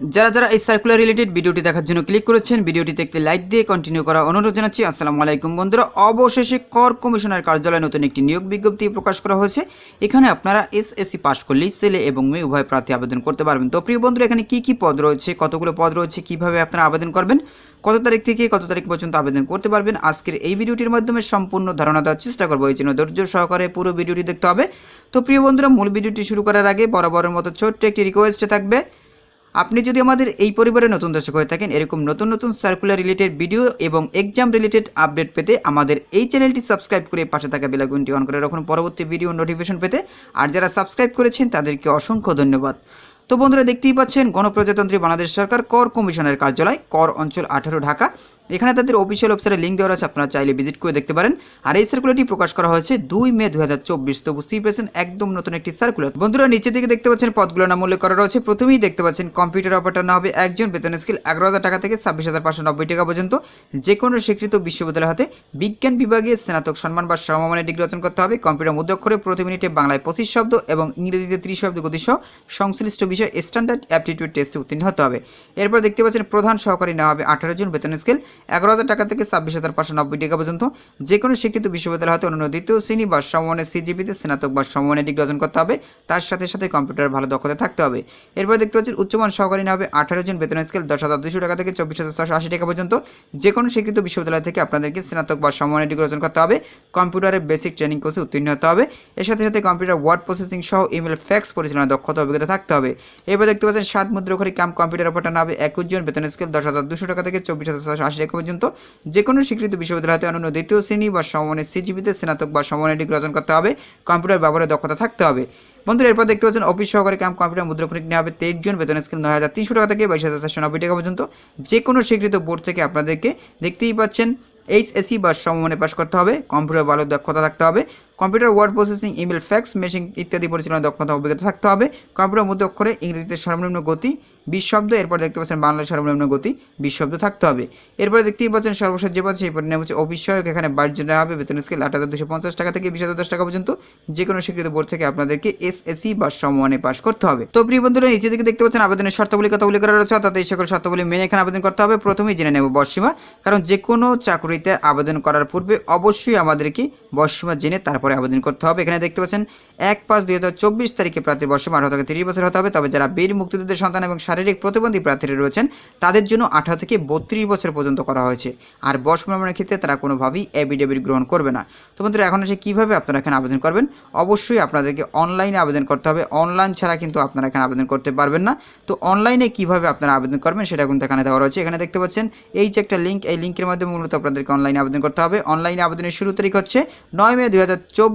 যারা যারা এই সার্কুলার রিলেটেড ভিডিওটি দেখার জন্য ক্লিক করেছেন, ভিডিওটিতে একটি লাইক দিয়ে কন্টিনিউ করা অনুরোধ জানাচ্ছি। আসসালামু আলাইকুম বন্ধুরা। অবশেষে কর কমিশনার কার্যালয়ে নতুন একটি নিয়োগ বিজ্ঞপ্তি প্রকাশ করা হয়েছে। এখানে আপনারা এসএসসি পাশ করলেই ছেলে এবং মেয়ে উভয় প্রার্থী আবেদন করতে পারবেন। তো প্রিয় বন্ধুরা, এখানে কি কি পদ রয়েছে, কতগুলো পদ রয়েছে, কীভাবে আপনারা আবেদন করবেন, কত তারিখ থেকে কত তারিখ পর্যন্ত আবেদন করতে পারবেন, আজকের এই ভিডিওটির মাধ্যমে সম্পূর্ণ ধারণা দেওয়ার চেষ্টা করব। এই জন্য ধৈর্য সহকারে পুরো ভিডিওটি দেখতে হবে। তো প্রিয় বন্ধুরা, মূল ভিডিওটি শুরু করার আগে বরাবরের মতো ছোট্ট একটি রিকোয়েস্ট থাকবে। আপনি যদি আমাদের এই পরিবারে নতুন দর্শক হয়ে থাকেন, এরকম নতুন নতুন সার্কুলার রিলেটেড ভিডিও এবং এক্সাম রিলেটেড আপডেট পেতে আমাদের এই চ্যানেলটি সাবস্ক্রাইব করে পাশে থাকা বেলাগুনটি অন করে রাখুন। পরবর্তী ভিডিও নোটিফিকেশন পেতে আর যারা সাবস্ক্রাইব করেছেন, তাদেরকে অসংখ্য ধন্যবাদ। তো বন্ধুরা, দেখতেই পাচ্ছেন, গণপ্রজাতন্ত্রী বাংলাদেশ সরকার কর কমিশনের কার্যালয়, কর অঞ্চল আঠারো, ঢাকা। এখানে তাদের অফিসিয়াল ওয়েবসাইটে লিঙ্ক দেওয়া আছে আপনারা চাইলে ভিজিট করে দেখতে পারেন। আর এই সার্কুলারটি প্রকাশ করা হয়েছে দুই মে দু হাজার চব্বিশ, তো বুঝতেই পেরেছেন, একদম নতুন একটি সার্কুলার বন্ধুরা নিচে দিকে দেখতে পাচ্ছেন পদগুলো নাম উল্লেখ করা রয়েছে। প্রথমেই দেখতে পাচ্ছেন কম্পিউটার অপারেটর না হবে একজন, বেতন স্কেল এগারো হাজার টাকা থেকে ছাব্বিশ হাজার পাঁচশো নব্বই টাকা পর্যন্ত। যে কোনো স্বীকৃত বিশ্ববিদ্যালয় হতে বিজ্ঞান বিভাগে স্নাতক সম্মান বা সমমানের ডিগ্রি অর্জন করতে হবে। কম্পিউটার মুদ্রাক্ষরে প্রতি মিনিটে বাংলায় পঁচিশ শব্দ এবং ইংরেজিতে ত্রিশ শব্দ গতি সহ সংশ্লিষ্ট বিষয় স্ট্যান্ডার্ড অ্যাপটিটিউড টেস্টে উত্তীর্ণ হতে হবে। এরপর দেখতে পাচ্ছেন, প্রধান সহকারী নেওয়া হবে আঠারো জন, বেতন স্কেল এগারো হাজার টাকা থেকে ছাব্বিশ হাজার পাঁচশো নব্বই টাকা পর্যন্ত। যে কোনো শিক্ষিত বিশ্ববিদ্যালয় হতে অন্য দ্বিতীয় শ্রেণি বা সমমানের সিজিপিতে স্নাতক বা সমমানের ডিগ্রি অর্জন করতে হবে। তার সাথে সাথে কম্পিউটার ভালো দক্ষতা থাকতে হবে। এরপর দেখতে পাচ্ছেন, উচ্চমান সহকারী নেওয়া হবে আঠারো জন বেতন স্কেল দশ হাজার দুশো টাকা থেকে চব্বিশ হাজার ছশো আশি টাকা পর্যন্ত। যে কোনো স্বীকৃত বিশ্ববিদ্যালয় থেকে আপনাদেরকে স্নাতক বা সমমানের ডিগ্রি অর্জন করতে হবে। কম্পিউটারের বেসিক ট্রেনিং কোর্সে উত্তীর্ণ হতে হবে। এর সাথে সাথে কম্পিউটার ওয়ার্ড প্রসেসিং সহ ইমেল ফ্যাক্স পরিচালনা দক্ষতা অভিজ্ঞতা থাকতে হবে। এরপর দেখতে পাচ্ছেন, সাত মুদ্রাক্ষরী কাম কম্পিউটার অপারেটর নেওয়া হবে একুশ জন বেতন স্কেল দশ হাজার দুশো টাকা থেকে চব্বিশ হাজার ছশো আশি টাকা পর্যন্ত যে কোনো স্বীকৃত বিশ্ববিদ্যালয় হতে অনন্য দ্বিতীয় শ্রেণি বা সমমানের সিজিবিতে স্নাতক বা সমমানের ডিগ্রি অর্জন করতে হবে। কম্পিউটার ব্যবহারে দক্ষতা থাকতে হবে। বন্ধুরা, এরপর দেখতে পাচ্ছেন অফিস সহকারে ক্যাম্প কম্পিউটার মুদ্রাক্ষণিক নেওয়া হবে তেইশ জন। বেতন স্কেল নয় হাজার তিনশো টাকা থেকে বাইশ হাজার চারশো নব্বই টাকা পর্যন্ত। যে কোনো স্বীকৃত বোর্ড থেকে আপনাদেরকে দেখতেই পাচ্ছেন এইচএসি বা সমমানে পাশ করতে হবে। কম্পিউটার ভালো দক্ষতা থাকতে হবে। Computer word processing, email fax, machine ইত্যাদি পরিচালনা দক্ষতা অভিজ্ঞতা থাকতে হবে। কম্পিউটার মধ্যে অক্ষরে ইংরেজিতে সর্বনিম্ন গতি, বিশ শব্দ, এরপর দেখতে পাচ্ছেন বাংলার সর্বনিম্ন গতি, বিশ শব্দ থাকতে হবে। এরপরে দেখতেই পাচ্ছেন সর্বশেষ যে পাচ্ছে সেই পরিণাম হচ্ছে সহায়ক এখানে বাইশ জন হবে, বেতন স্কেল আট হাজার দুশো পঞ্চাশ টাকা থেকে বিশ হাজার দশ টাকা পর্যন্ত। যে কোনো স্বীকৃত বোর্ড থেকে আপনাদেরকে এসএসসি বা সমানে পাশ করতে হবে। তো প্রিয় বন্ধুরা, নিচে দিকে দেখতে পাচ্ছেন আবেদনের শর্তাবলী কথা উল্লেখ করা রয়েছে। অর্থাৎ এই সকল শর্তাবলী মেনে এখানে আবেদন করতে হবে। প্রথমেই জেনে নেব বর্ষীমা। কারণ যে কোনো চাকরিতে আবেদন করার পূর্বে অবশ্যই আমাদেরকে বর্ষীমা জেনে তারপরে আবেদন করতে হবে। এখানে দেখতে পাচ্ছেন, এক পাঁচ দুই হাজার চব্বিশ তারিখে প্রার্থীর বর্ষীমা আঠারো থেকে তিরিশ বছর হতে হবে। তবে যারা বীর মুক্তিযুদ্ধের সন্তান এবং শারীরিক প্রতিবন্ধী প্রার্থীরা রয়েছেন, তাদের জন্য আঠারো থেকে বত্রিশ বছর পর্যন্ত করা হয়েছে। আর বয়স প্রমাণের ক্ষেত্রে তারা কোনোভাবেই এবিডেবিট গ্রহণ করবে না। তো বন্ধুরা, এখন এসে কীভাবে আপনারা এখানে আবেদন করবেন? অবশ্যই আপনাদেরকে অনলাইনে আবেদন করতে হবে। অনলাইন ছাড়া কিন্তু আপনারা এখানে আবেদন করতে পারবেন না। তো অনলাইনে কীভাবে আপনারা আবেদন করবেন সেটা কিন্তু এখানে দেওয়া রয়েছে। এখানে দেখতে পাচ্ছেন, এই যে একটা লিঙ্ক এই লিঙ্কের মাধ্যমে মূলত আপনাদেরকে অনলাইনে আবেদন করতে হবে। অনলাইনে আবেদনের শুরু তারিখ হচ্ছে নয় মে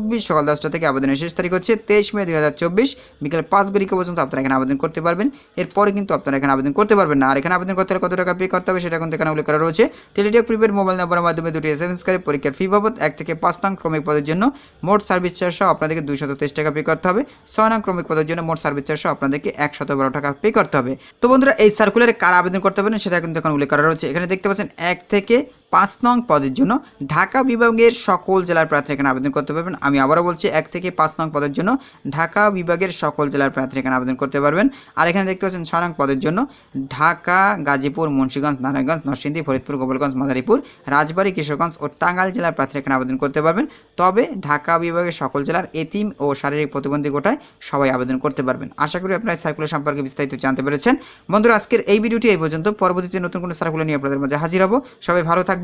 দুই সকাল দশটা থেকে আবেদনের শেষ তারিখ হচ্ছে তেইশ মে দু হাজার চব্বিশ, বিকেল পাঁচ গরিকা পর্যন্ত আপনারা এখানে আবেদন করতে পারবেন। এরপরে কিন্তু আপনারা এখানে আবেদন করতে পারবেন না। আর এখানে আবেদন করতে হলে কত টাকা পে করতে হবে সেটা কিন্তু এখানে উল্লেখ করা রয়েছে। টেলিটক প্রিপেড মোবাইল নম্বরের মাধ্যমে দুটি এস এম এস করে পরীক্ষার ফি বাবদ এক থেকে পাঁচ নং ক্রমিক পদের জন্য মোট সার্ভিস চার্জ আপনাদেরকে দুইশত তেইশ টাকা পে করতে হবে। ছয় নং ক্রমিক পদের জন্য মোট সার্ভিস চার্জ আপনাদেরকে একশত বারো টাকা পে করতে হবে। তো বন্ধুরা, এই সার্কুলারে কারা আবেদন করতে পারেন সেটা কিন্তু এখন উল্লেখ করা রয়েছে। এখানে দেখতে পাচ্ছেন, এক থেকে পাঁচ নং পদের জন্য ঢাকা বিভাগের সকল জেলার প্রার্থী এখানে আবেদন করতে পারবেন। আমি আবারও বলছি, এক থেকে পাঁচ নং পদের জন্য ঢাকা বিভাগের সকল জেলার প্রার্থী এখানে আবেদন করতে পারবেন। আর এখানে দেখতে পাচ্ছেন, ছয় নং পদের জন্য ঢাকা, গাজীপুর, মুন্সীগঞ্জ, নারায়ণগঞ্জ, নরসিংদী, ফরিদপুর, গোপালগঞ্জ, মাদারীপুর, রাজবাড়ী, কিশোরগঞ্জ ও টাঙ্গাইল জেলার প্রার্থী এখানে আবেদন করতে পারবেন। তবে ঢাকা বিভাগের সকল জেলার এতিম ও শারীরিক প্রতিবন্ধী গোটায় সবাই আবেদন করতে পারবেন। আশা করি আপনারা সার্কুলার সম্পর্কে বিস্তারিত জানতে পেরেছেন। বন্ধুরা, আজকের এই ভিডিওটি এই পর্যন্ত। পরবর্তীতে নতুন কোনো সার্কুলার নিয়ে আপনাদের মাঝে হাজির হব। সবাই ভালো